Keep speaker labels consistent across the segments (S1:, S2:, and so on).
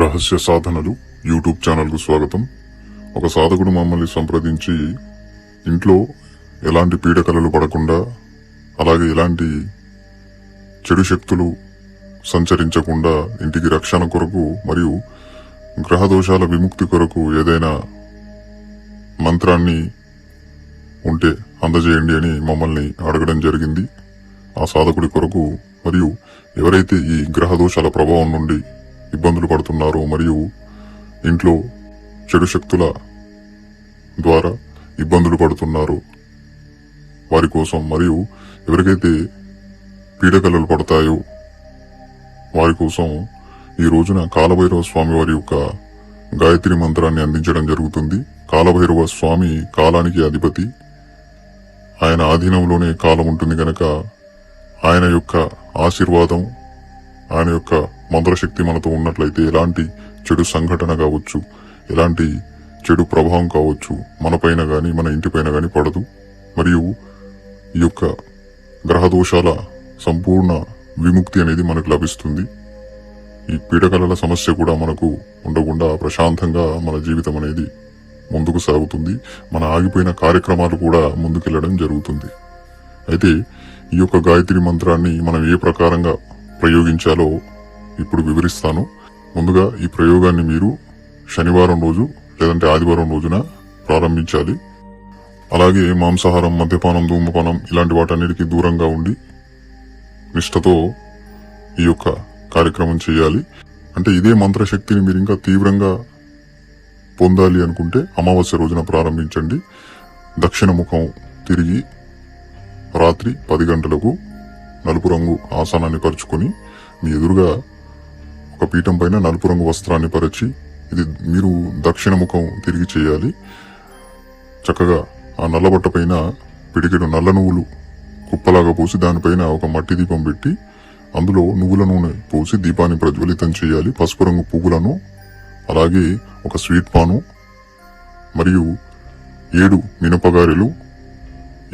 S1: రహస్య సాధనలు యూట్యూబ్ ఛానల్కు స్వాగతం. ఒక సాధకుడు మమ్మల్ని సంప్రదించి ఇంట్లో ఎలాంటి పీడకలలు పడకుండా అలాగే ఎలాంటి చెడు శక్తులు సంచరించకుండా ఇంటికి రక్షణ కొరకు మరియు గ్రహ దోషాల విముక్తి కొరకు ఏదైనా మంత్రాన్ని ఉంటే అందజేయండి అని మమ్మల్ని అడగడం జరిగింది. ఆ సాధకుడి కొరకు మరియు ఎవరైతే ఈ గ్రహ దోషాల ప్రభావం నుండి ఇబ్బందులు పడుతున్నారో మరియు ఇంట్లో చెడు శక్తుల ద్వారా ఇబ్బందులు పడుతున్నారు. వారి కోసం మరియు ఎవరికైతే పీడకలలు పడతాయో వారి కోసం ఈ రోజున కాలభైరవ స్వామి వారి యొక్క గాయత్రి మంత్రాన్ని అందించడం జరుగుతుంది. కాలభైరవ స్వామి కాలానికి అధిపతి. ఆయన ఆధీనంలోనే కాలం ఉంటుంది గనక ఆయన యొక్క ఆశీర్వాదం ఆయన యొక్క మంత్రశక్తి మనతో ఉన్నట్లయితే ఎలాంటి చెడు సంఘటన కావచ్చు ఎలాంటి చెడు ప్రభావం కావచ్చు మనపైన కానీ మన ఇంటిపైన కానీ పడదు. మరియు ఈ యొక్క గ్రహదోషాల సంపూర్ణ విముక్తి అనేది మనకు లభిస్తుంది. ఈ పీడకలల సమస్య కూడా మనకు ఉండకుండా ప్రశాంతంగా మన జీవితం అనేది ముందుకు సాగుతుంది. మన ఆగిపోయిన కార్యక్రమాలు కూడా ముందుకెళ్ళడం జరుగుతుంది. అయితే ఈ యొక్క గాయత్రి మంత్రాన్ని మనం ఏ ప్రకారంగా ప్రయోగించాలో ఇప్పుడు వివరిస్తాను. ముందుగా ఈ ప్రయోగాన్ని మీరు శనివారం రోజు లేదంటే ఆదివారం రోజున ప్రారంభించాలి. అలాగే మాంసాహారం మద్యపానం ధూమపానం ఇలాంటి వాటన్నిటికీ దూరంగా ఉండి నిష్టతో ఈ యొక్క కార్యక్రమం చేయాలి. అంటే ఇదే మంత్రశక్తిని మీరు ఇంకా తీవ్రంగా పొందాలి అనుకుంటే అమావాస్య రోజున ప్రారంభించండి. దక్షిణ ముఖం తిరిగి రాత్రి పది గంటలకు నలుపు రంగు ఆసనాన్ని పరుచుకొని మీ ఎదురుగా ఒక పీఠం పైన నలుపు రంగు వస్త్రాన్ని పరిచి ఇది మీరు దక్షిణ ముఖం తిరిగి చేయాలి. చక్కగా ఆ నల్లబట్ట పైన పిడికెడు నల్ల నువ్వులు కుప్పలాగా పోసి దానిపైన ఒక మట్టి దీపం పెట్టి అందులో నువ్వుల నూనె పోసి దీపాన్ని ప్రజ్వలితం చేయాలి. పసుపు రంగు పువ్వులను అలాగే ఒక స్వీట్ పాను మరియు ఏడు మినపగారెలు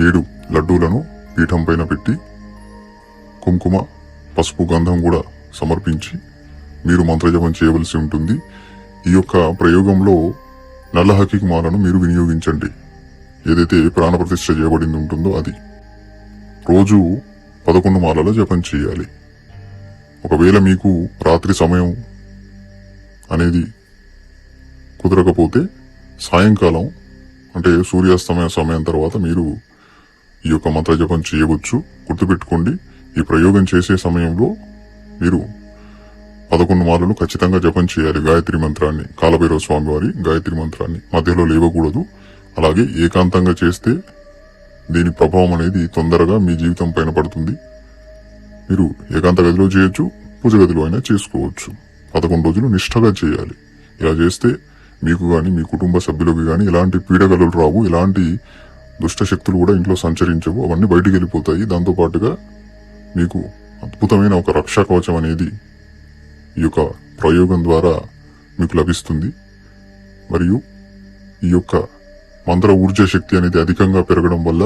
S1: ఏడు లడ్డూలను పీఠం పైన పెట్టి కుంకుమ పసుపు గంధం కూడా సమర్పించి మీరు మంత్రజపం చేయవలసి ఉంటుంది. ఈ యొక్క ప్రయోగంలో నల్ల హకీకి మాలను మీరు వినియోగించండి. ఏదైతే ప్రాణప్రతిష్ఠ చేయబడింది ఉంటుందో అది. రోజు పదకొండు మాలల జపం చేయాలి. ఒకవేళ మీకు రాత్రి సమయం అనేది కుదరకపోతే సాయంకాలం అంటే సూర్యాస్తమయ సమయం తర్వాత మీరు ఈ యొక్క మంత్ర జపం చేయవచ్చు. గుర్తుపెట్టుకోండి ఈ ప్రయోగం చేసే సమయంలో మీరు పదకొండు మార్లు ఖచ్చితంగా జపం చేయాలి గాయత్రి మంత్రాన్ని. కాలభైరవ స్వామి వారి గాయత్రి మంత్రాన్ని. మధ్యలో లేవకూడదు. అలాగే ఏకాంతంగా చేస్తే దీని ప్రభావం అనేది తొందరగా మీ జీవితం పైన పడుతుంది. మీరు ఏకాంత గదిలో చేయొచ్చు పూజ గదిలో అయినా చేసుకోవచ్చు. పదకొండు రోజులు నిష్ఠగా చేయాలి. ఇలా చేస్తే మీకు కానీ మీ కుటుంబ సభ్యులకు కానీ ఎలాంటి పీడగలు రావు ఎలాంటి దుష్ట శక్తులు కూడా ఇంట్లో సంచరించవు. అవన్నీ బయటికి వెళ్ళిపోతాయి. దాంతో పాటుగా మీకు అద్భుతమైన ఒక రక్షా కవచం అనేది ఈ యొక్క ప్రయోగం ద్వారా మీకు లభిస్తుంది. మరియు ఈ యొక్క మంత్ర ఊర్జ శక్తి అనేది అధికంగా పెరగడం వల్ల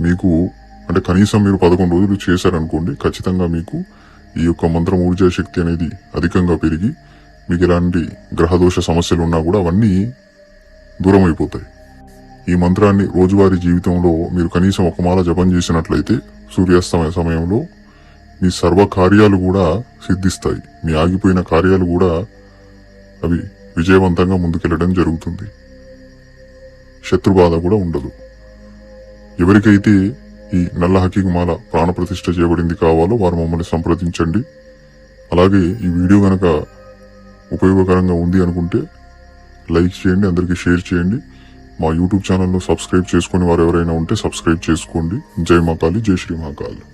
S1: మీకు అంటే కనీసం మీరు పదకొండు రోజులు చేశారనుకోండి ఖచ్చితంగా మీకు ఈ యొక్క మంత్రం ఊర్జా శక్తి అనేది అధికంగా పెరిగి మీకు ఎలాంటి గ్రహదోష సమస్యలు ఉన్నా కూడా అవన్నీ దూరం అయిపోతాయి ఈ మంత్రాన్ని రోజువారీ జీవితంలో మీరు కనీసం ఒక మాల జపం చేసినట్లయితే సూర్యాస్తమయ సమయంలో మీ సర్వ కార్యాలు కూడా సిద్ధిస్తాయి. మీ ఆగిపోయిన కార్యాలు కూడా అవి విజయవంతంగా ముందుకెళ్ళడం జరుగుతుంది. శత్రుబాధ కూడా ఉండదు. ఎవరికైతే ఈ నల్ల హకీకుమాల ప్రాణప్రతిష్ఠ చేయబడింది కావాలో వారు మమ్మల్ని సంప్రదించండి. అలాగే ఈ వీడియో కనుక ఉపయోగకరంగా ఉంది అనుకుంటే లైక్ చేయండి అందరికీ షేర్ చేయండి. మా యూట్యూబ్ ఛానల్ను సబ్స్క్రైబ్ చేసుకుని వారు ఎవరైనా ఉంటే సబ్స్క్రైబ్ చేసుకోండి. జై మహాకాళి జై శ్రీ మహాకాళి.